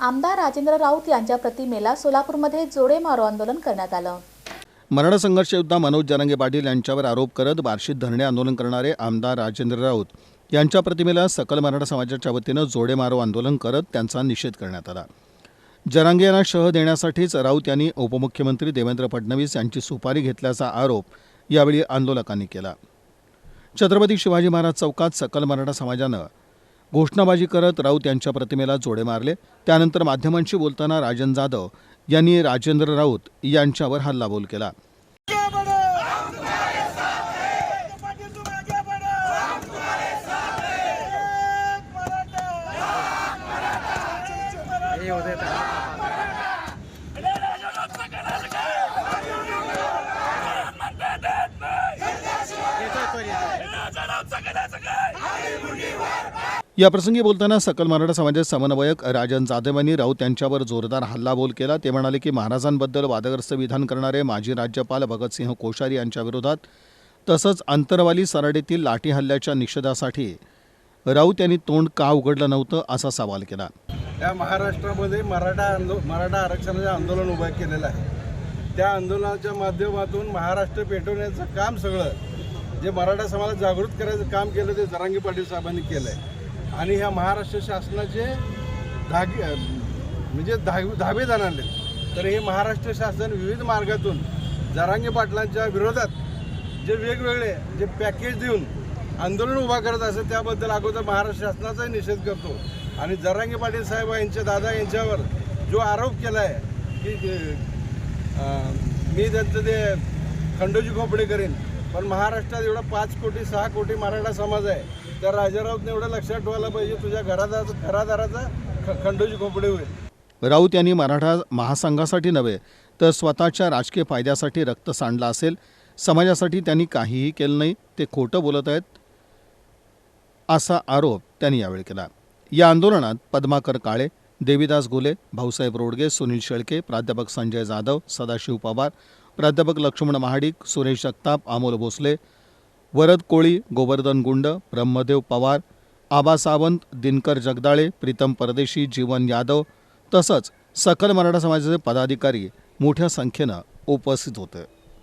आमदार राजेंद्र राऊत यांच्या प्रतिमेला सोलापूरमध्ये जोडे मारो आंदोलन करण्यात आलं. मराठा संघर्ष योद्धा मनोज जरांगे पाटील यांच्यावर आरोप करत बार्शीत धरणे आंदोलन करणारे आमदार राजेंद्र राऊत यांच्या प्रतिमेला सकल मराठा समाजाच्या वतीनं जोडे मारो आंदोलन करत त्यांचा निषेध करण्यात आला. जरांगे यांना शह देण्यासाठीच राऊत यांनी उपमुख्यमंत्री देवेंद्र फडणवीस यांची सुपारी घेतल्याचा आरोप यावेळी आंदोलकांनी केला. छत्रपती शिवाजी महाराज चौकात सकल मराठा समाजानं घोषणाबाजी करत राऊत यांच्या प्रतिमेला जोडे मारले. त्यानंतर माध्यमांशी बोलताना राजन जाधव यांनी राजेंद्र राऊत यांच्यावर हल्लाबोल केला. याप्रसंगी बोलताना सकल मराठा समाजाचे समन्वयक राजन जाधव यांनी राऊत यांच्यावर जोरदार हल्लाबोल केला. ते म्हणाले की महाराजांबद्दल वादग्रस्त विधान करणारे माजी राज्यपाल भगतसिंह कोश्यारी यांच्या विरोधात तसंच अंतरवाली सराडीतील लाठी हल्ल्याच्या निषेधासाठी राऊत यांनी तोंड का उघडलं नव्हतं असा सवाल केला. या महाराष्ट्रामध्ये मराठा आंदो मराठा आरक्षणाचे आंदोलन उभं केलेलं आहे. त्या आंदोलनाच्या माध्यमातून महाराष्ट्र पेटवण्याचं काम सगळं जे मराठा समाजाला जागृत करायचं काम केलं ते जरांगी पाटील साहेबांनी केलं आहे आणि ह्या महाराष्ट्र शासनाचे धागे म्हणजे दहावी दहावे जण तर हे महाराष्ट्र शासन विविध मार्गातून जरांगी पाटलांच्या विरोधात जे वेगवेगळे जे पॅकेज देऊन आंदोलन उभा करत असेल त्याबद्दल अगोदर महाराष्ट्र शासनाचाही निषेध करतो. आणि जरांगे पाटील साहेब यांच्या दादा यांच्यावर जो आरोप केला आहे की मी त्यांचं ते खंडोजी खोपडे करेन पण महाराष्ट्रात एवढा पाच कोटी सहा कोटी मराठा समाज आहे. तर राजारावने एवढं लक्षात ठेवायला पाहिजे तुझ्या घरादार घरादाराचा खंडोजी खोपडे होईल. राऊत यांनी मराठा महासंघासाठी नव्हे तर स्वतःच्या राजकीय फायद्यासाठी रक्त सांडलं असेल. समाजासाठी त्यांनी काहीही केलं नाही ते खोटं बोलत आहेत असा आरोप त्यांनी यावेळी केला. या आंदोलनात पद्माकर काळे देवीदास गोले भाऊसाहेब रोडगे सुनील शेळके प्राध्यापक संजय जाधव सदाशिव पवार प्राध्यापक लक्ष्मण महाडिक सुरेश जगताप अमोल भोसले वरद कोळी गोवर्धन गुंड ब्रह्मदेव पवार आबा सावंत दिनकर जगदाळे प्रीतम परदेशी जीवन यादव तसंच सकल मराठा समाजाचे पदाधिकारी मोठ्या संख्येनं उपस्थित होते.